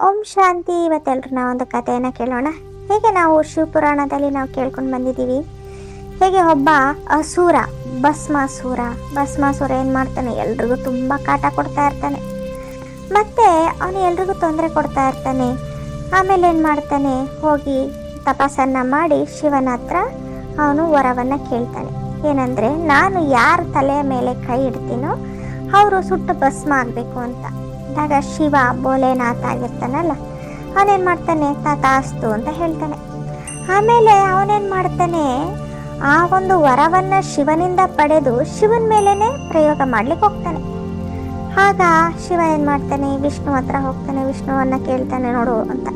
ಓಂ ಶಾಂತಿ ಇವತ್ತೆಲ್ಲರೂ ನಾವು ಒಂದು ಕಥೆಯನ್ನು ಕೇಳೋಣ. ಹೇಗೆ ನಾವು ಶಿವಪುರಾಣದಲ್ಲಿ ನಾವು ಕೇಳ್ಕೊಂಡು ಬಂದಿದ್ದೀವಿ? ಹೇಗೆ ಒಬ್ಬ ಅಸೂರ, ಭಸ್ಮಾಸುರ, ಭಸ್ಮಾಸೂರ ಏನು ಮಾಡ್ತಾನೆ? ಎಲ್ರಿಗೂ ತುಂಬ ಕಾಟ ಕೊಡ್ತಾ ಇರ್ತಾನೆ. ಮತ್ತು ಅವನು ಎಲ್ರಿಗೂ ತೊಂದರೆ ಕೊಡ್ತಾ ಇರ್ತಾನೆ. ಆಮೇಲೆ ಏನು ಮಾಡ್ತಾನೆ? ಹೋಗಿ ತಪಾಸನ್ನು ಮಾಡಿ ಶಿವನ ಹತ್ರ ಅವನು ವರವನ್ನು ಕೇಳ್ತಾನೆ. ಏನಂದರೆ, ನಾನು ಯಾರ ತಲೆಯ ಮೇಲೆ ಕೈ ಇಡ್ತೀನೋ, ಅವರು ಸುಟ್ಟು ಭಸ್ಮ ಆಗಬೇಕು ಅಂತ. ಆಗ ಶಿವ ಭೋಲೆನಾಥ ಆಗಿರ್ತಾನಲ್ಲ, ಅವನೇನು ಮಾಡ್ತಾನೆ? ತಾತಾಸ್ತು ಅಂತ ಹೇಳ್ತಾನೆ. ಆಮೇಲೆ ಅವನೇನು ಮಾಡ್ತಾನೆ? ಆ ಒಂದು ವರವನ್ನು ಶಿವನಿಂದ ಪಡೆದು ಶಿವನ ಮೇಲೇ ಪ್ರಯೋಗ ಮಾಡ್ಲಿಕ್ಕೆ ಹೋಗ್ತಾನೆ. ಆಗ ಶಿವ ಏನು ಮಾಡ್ತಾನೆ? ವಿಷ್ಣು ಹತ್ರ ಹೋಗ್ತಾನೆ. ವಿಷ್ಣುವನ್ನು ಕೇಳ್ತಾನೆ, ನೋಡು ಅಂತ.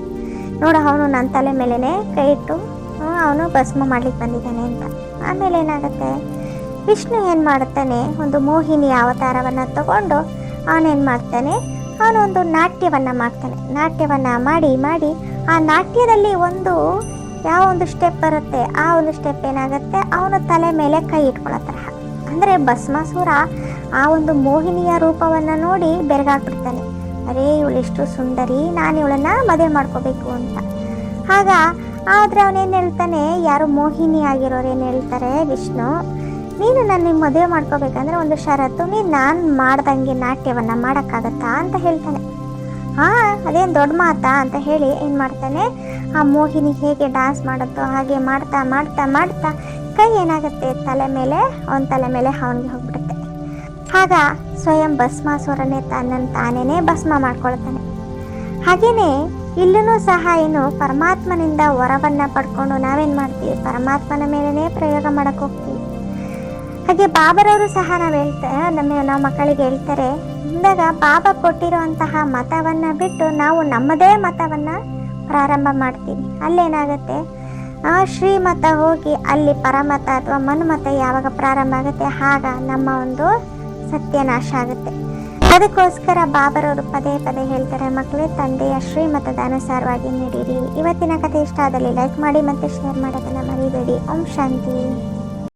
ನೋಡು, ಅವನು ನನ್ನ ತಲೆ ಮೇಲೇ ಕೈ ಇಟ್ಟು ಅವನು ಭಸ್ಮ ಮಾಡ್ಲಿಕ್ಕೆ ಬಂದಿದ್ದಾನೆ ಅಂತ. ಆಮೇಲೆ ಏನಾಗುತ್ತೆ? ವಿಷ್ಣು ಏನು ಮಾಡ್ತಾನೆ? ಒಂದು ಮೋಹಿನಿ ಅವತಾರವನ್ನು ತಗೊಂಡು ಅವನೇನು ಮಾಡ್ತಾನೆ? ಅವನೊಂದು ನಾಟ್ಯವನ್ನು ಮಾಡ್ತಾನೆ. ನಾಟ್ಯವನ್ನು ಮಾಡಿ ಮಾಡಿ ಆ ನಾಟ್ಯದಲ್ಲಿ ಒಂದು ಯಾವ ಒಂದು ಸ್ಟೆಪ್ ಬರುತ್ತೆ, ಆ ಒಂದು ಸ್ಟೆಪ್ ಏನಾಗುತ್ತೆ? ಅವನ ತಲೆ ಮೇಲೆ ಕೈ ಇಟ್ಕೊಳತ್ತರ ಅಂದರೆ ಭಸ್ಮಾಸುರ ಆ ಒಂದು ಮೋಹಿನಿಯ ರೂಪವನ್ನು ನೋಡಿ ಬೆರಗಾಕ್ಬಿಡ್ತಾನೆ ಅರೇ, ಇವಳು ಎಷ್ಟು ಸುಂದರಿ, ನಾನು ಇವಳನ್ನ ಮದುವೆ ಮಾಡ್ಕೋಬೇಕು ಅಂತ. ಆಗ ಆದರೆ ಅವನೇನು ಹೇಳ್ತಾನೆ? ಯಾರು ಮೋಹಿನಿ ಆಗಿರೋರು ಏನು ಹೇಳ್ತಾರೆ? ವಿಷ್ಣು? ನೀನು ನನ್ನ ಮದುವೆ ಮಾಡ್ಕೋಬೇಕಂದ್ರೆ ಒಂದು ಷರತ್ತು. ನೀನು ನಾನು ಮಾಡ್ದಂಗೆ ನಾಟ್ಯವನ್ನು ಮಾಡೋಕ್ಕಾಗತ್ತಾ ಅಂತ ಹೇಳ್ತಾನೆ. ಹಾಂ, ಅದೇನು ದೊಡ್ಡ ಮಾತಾ ಅಂತ ಹೇಳಿ ಏನು ಮಾಡ್ತಾನೆ? ಆ ಮೋಹಿನಿ ಹೇಗೆ ಡ್ಯಾನ್ಸ್ ಮಾಡುತ್ತೋ ಹಾಗೆ ಮಾಡ್ತಾ ಮಾಡ್ತಾ ಮಾಡ್ತಾ ಕೈ ಏನಾಗುತ್ತೆ? ತಲೆ ಮೇಲೆ? ಅವನ ತಲೆ ಮೇಲೆ ಅವನಿಗೆ ಹೋಗ್ಬಿಡುತ್ತೆ. ಆಗ ಸ್ವಯಂ ಭಸ್ಮಾಸುರನೇ ತನ್ನನ್ನು ತಾನೇನೆ ಭಸ್ಮ ಮಾಡ್ಕೊಳ್ತಾನೆ. ಹಾಗೆಯೇ ಇಲ್ಲೂ ಸಹ ಏನು ಪರಮಾತ್ಮನಿಂದ ವರವನ್ನು ಪಡ್ಕೊಂಡು ನಾವೇನು ಮಾಡ್ತೀವಿ? ಪರಮಾತ್ಮನ ಮೇಲೇ ಪ್ರಯೋಗ ಮಾಡಕ್ಕೆ ಹೋಗ್ತೀವಿ. ಹಾಗೆ ಬಾಬರವರು ಸಹ ನಾವು ಹೇಳ್ತಾ, ನಮ್ಮ, ನಾವು ಮಕ್ಕಳಿಗೆ ಹೇಳ್ತಾರೆ ಅಂದಾಗ ಬಾಬಾ ಕೊಟ್ಟಿರುವಂತಹ ಮತವನ್ನು ಬಿಟ್ಟು ನಾವು ನಮ್ಮದೇ ಮತವನ್ನು ಪ್ರಾರಂಭ ಮಾಡ್ತೀವಿ. ಅಲ್ಲೇನಾಗುತ್ತೆ? ಆ ಶ್ರೀಮತ ಹೋಗಿ ಅಲ್ಲಿ ಪರಮತ ಅಥವಾ ಮನುಮತ ಯಾವಾಗ ಪ್ರಾರಂಭ ಆಗುತ್ತೆ? ಆಗ ನಮ್ಮ ಒಂದು ಸತ್ಯನಾಶ ಆಗುತ್ತೆ. ಅದಕ್ಕೋಸ್ಕರ ಬಾಬರವರು ಪದೇ ಪದೇ ಹೇಳ್ತಾರೆ ಮಕ್ಕಳೇ ತಂದೆಯ ಶ್ರೀಮತದ ಅನುಸಾರವಾಗಿ ನೀಡಿರಿ. ಇವತ್ತಿನ ಕಥೆ ಇಷ್ಟ ಆದಲ್ಲಿ ಲೈಕ್ ಮಾಡಿ ಮತ್ತು ಶೇರ್ ಮಾಡೋದನ್ನು ಮರಿಬೇಡಿ. ಓಂ ಶಾಂತಿ.